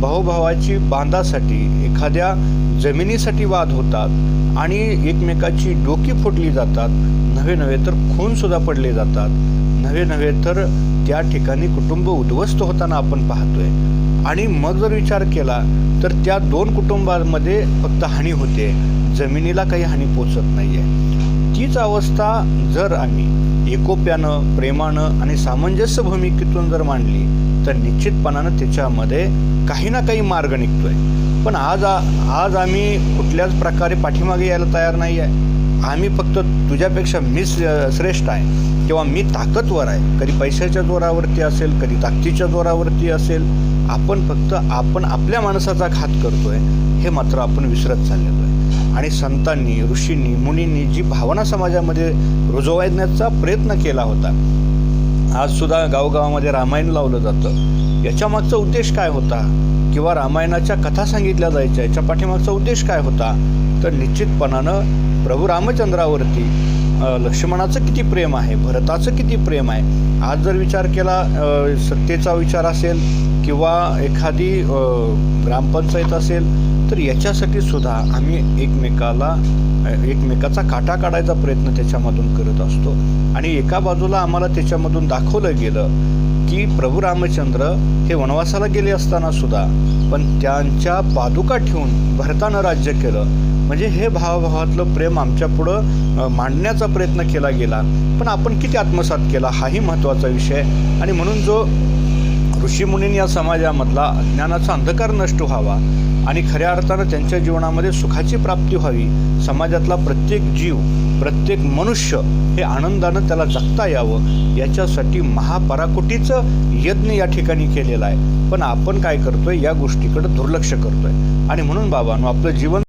भाऊभावाची बांधासाठी एखाद्या जमिनीसाठी वाद होतात आणि एकमेकाची डोकी फोडली जातात नव्हे नव्हे तर खूनसुद्धा पडले जातात नव्हे नव्हे तर त्या ठिकाणी कुटुंब उद्ध्वस्त होताना आपण पाहतोय. आणि मग जर विचार केला तर त्या दोन कुटुंबांमध्ये फक्त हानी होते. जमिनीला काही हानी पोचत नाही आहे तीच अवस्था जर आम्ही एकोप्यानं प्रेमानं आणि सामंजस्य भूमिकेतून जर मांडली तर निश्चितपणानं त्याच्यामध्ये काही ना काही मार्ग निघतो आहे पण आज आ- आज आम्ही कुठल्याच प्रकारे पाठीमागे यायला तयार नाही आहे आम्ही फक्त तुझ्यापेक्षा मी श्रेष्ठ आहे किंवा मी ताकदवर आहे. कधी पैशाच्या जोरावरती असेल कधी ताकदीच्या जोरावरती असेल. आपण फक्त आपण आपल्या माणसाचा घात करतोय हे मात्र आपण विसरत चाललेलो आहे. आणि संतांनी ऋषींनी मुनींनी जी भावना समाजामध्ये रुजवण्याचा प्रयत्न केला होता आज सुद्धा गावगावामध्ये रामायण लावलं जातं. याच्यामागचा उद्देश काय होता? किंवा रामायणाच्या कथा सांगितल्या जायच्या याच्या पाठीमागचा उद्देश काय होता? तर निश्चितपणानं प्रभू रामचंद्रावरती लक्ष्मणाचं किती प्रेम आहे? भरताचं किती प्रेम आहे? आज जर विचार केला सत्तेचा विचार असेल किंवा एखादी ग्रामपंचायत असेल तर याच्यासाठी सुद्धा आम्ही एकमेकाला एकमेकाचा काटा काढायचा प्रयत्न त्याच्यामधून करत असतो. आणि एका बाजूला आम्हाला त्याच्यामधून दाखवलं गेलं की प्रभू रामचंद्र हे वनवासाला गेले असताना सुद्धा पण त्यांच्या पादुका ठेवून भरतानं राज्य केलं. म्हणजे हे भावाभावातलं प्रेम आमच्या पुढं मांडण्याचा करण्याचा प्रयत्न केला गेला पण आपण किती आत्मसात केला हाही महत्त्वाचा विषय आणि म्हणून जो ऋषीमुनींनी या समाजामधला ज्ञानाचा अंधकार नष्ट व्हावा आणि खऱ्या अर्थानं त्यांच्या जीवनामध्ये सुखाची प्राप्ती व्हावी समाजातला प्रत्येक जीव प्रत्येक मनुष्य हे आनंदानं त्याला जगता यावं याच्यासाठी महापराकुटीचं यज्ञ या ठिकाणी केलेला आहे. पण आपण काय करतोय या गोष्टीकडे दुर्लक्ष करतोय. आणि म्हणून बाबांनो आपलं जीवन